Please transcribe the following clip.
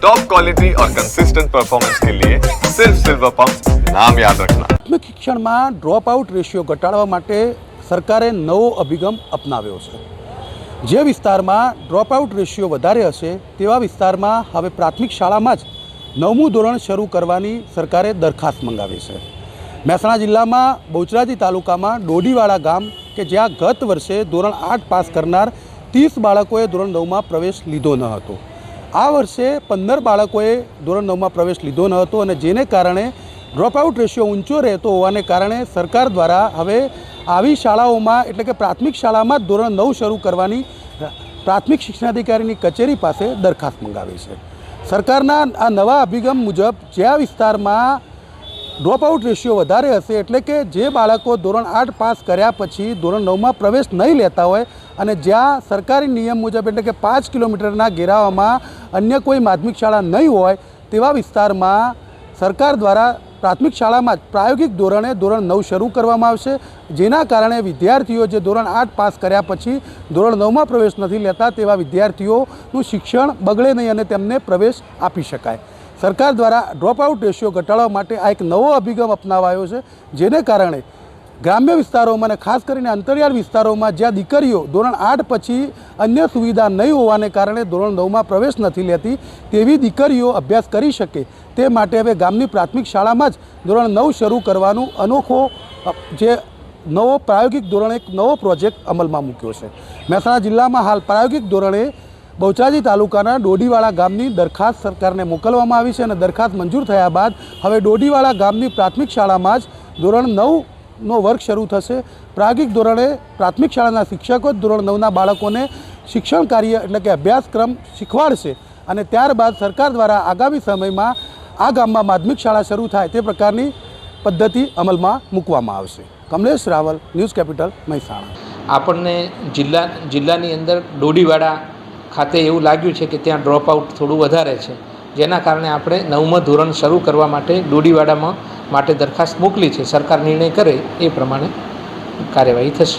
Top quality और consistent performance के लिए सिर्फ सिल्वर पंप नाम याद रखना પ્રાથમિક શિક્ષણમાં ડ્રોપ આઉટ રેશિયો ઘટાડવા માટે સરકારે નવો અભિગમ અપનાવ્યો છે જે વિસ્તારમાં ડ્રોપ આઉટ રેશિયો વધારે હશે તેવા વિસ્તારમાં હવે પ્રાથમિક શાળામાં જ નવમું ધોરણ શરૂ કરવાની સરકારે દરખાસ્ત મંગાવી છે મહેસાણા જિલ્લામાં બહુચરાજી તાલુકામાં ડોડીવાળા ગામ કે જ્યાં ગત વર્ષે ધોરણ આઠ પાસ કરનાર ત્રીસ બાળકોએ ધોરણ નવમાં પ્રવેશ લીધો ન હતો આ વર્ષે પંદર બાળકોએ ધોરણ નવમાં પ્રવેશ લીધો ન હતો અને જેને કારણે ડ્રોપઆઉટ રેશિયો ઊંચો રહેતો હોવાને કારણે સરકાર દ્વારા હવે આવી શાળાઓમાં, એટલે કે પ્રાથમિક શાળામાં જ ધોરણ નવ શરૂ કરવાની પ્રાથમિક શિક્ષણાધિકારીની કચેરી પાસે દરખાસ્ત મંગાવી છે. સરકારના આ નવા અભિગમ મુજબ જ્યાં વિસ્તારમાં ડ્રોપઆઉટ રેશિયો વધારે હશે, એટલે કે જે બાળકો ધોરણ આઠ પાસ કર્યા પછી ધોરણ નવમાં પ્રવેશ નહીં લેતા હોય અને જ્યાં સરકારી નિયમ મુજબ, એટલે કે પાંચ કિલોમીટરના ઘેરાવામાં અન્ય કોઈ માધ્યમિક શાળા નહીં હોય તેવા વિસ્તારમાં સરકાર દ્વારા પ્રાથમિક શાળામાં પ્રાયોગિક ધોરણે ધોરણ નવ શરૂ કરવામાં આવશે. જેના કારણે વિદ્યાર્થીઓ જે ધોરણ આઠ પાસ કર્યા પછી ધોરણ નવમાં પ્રવેશ નથી લેતા તેવા વિદ્યાર્થીઓનું શિક્ષણ બગડે નહીં અને તેમને પ્રવેશ આપી શકાય. સરકાર દ્વારા ડ્રોપ આઉટ રેશિયો ઘટાડવા માટે આ એક નવો અભિગમ અપનાવાયો છે. જેને કારણે ગ્રામ્ય વિસ્તારોમાં અને ખાસ કરીને અંતરિયાળ વિસ્તારોમાં જ્યાં દીકરીઓ ધોરણ આઠ પછી અન્ય સુવિધા નહીં હોવાને કારણે ધોરણ નવમાં પ્રવેશ નથી લેતી તેવી દીકરીઓ અભ્યાસ કરી શકે. તે માટે હવે ગામની પ્રાથમિક શાળામાં જ ધોરણ નવ શરૂ કરવાનું અનોખો જે નવો પ્રાયોગિક ધોરણે એક નવો પ્રોજેક્ટ અમલમાં મૂક્યો છે. મહેસાણા જિલ્લામાં હાલ પ્રાયોગિક ધોરણે બહુચરાજી તાલુકાના ડોડીવાળા ગામની દરખાસ્ત સરકારને મોકલવામાં આવી છે અને દરખાસ્ત મંજૂર થયા બાદ હવે ડોડીવાળા ગામની પ્રાથમિક શાળામાં જ ધોરણ નવનો વર્ગ શરૂ થશે. પ્રાયોગિક ધોરણે પ્રાથમિક શાળાના શિક્ષકો ધોરણ નવના બાળકોને શિક્ષણ કાર્ય એટલે કે અભ્યાસક્રમ શીખવાડશે અને ત્યારબાદ સરકાર દ્વારા આગામી સમયમાં આ ગામમાં માધ્યમિક શાળા શરૂ થાય તે પ્રકારની પદ્ધતિ અમલમાં મૂકવામાં આવશે. Kamlesh Raval, news capital, Mehsana. આપણને જિલ્લા, જિલ્લાની અંદર ડોડીવાડા ખાતે એવું લાગ્યું છે કે ત્યાં ડ્રોપ આઉટ થોડું વધારે છે. જેના કારણે આપણે નવમા ધોરણ શરૂ કરવા માટે ડોડીવાડામાં માટે દરખાસ્ત મોકલી છે સરકાર નિર્ણય કરે એ પ્રમાણે કાર્યવાહી થશે.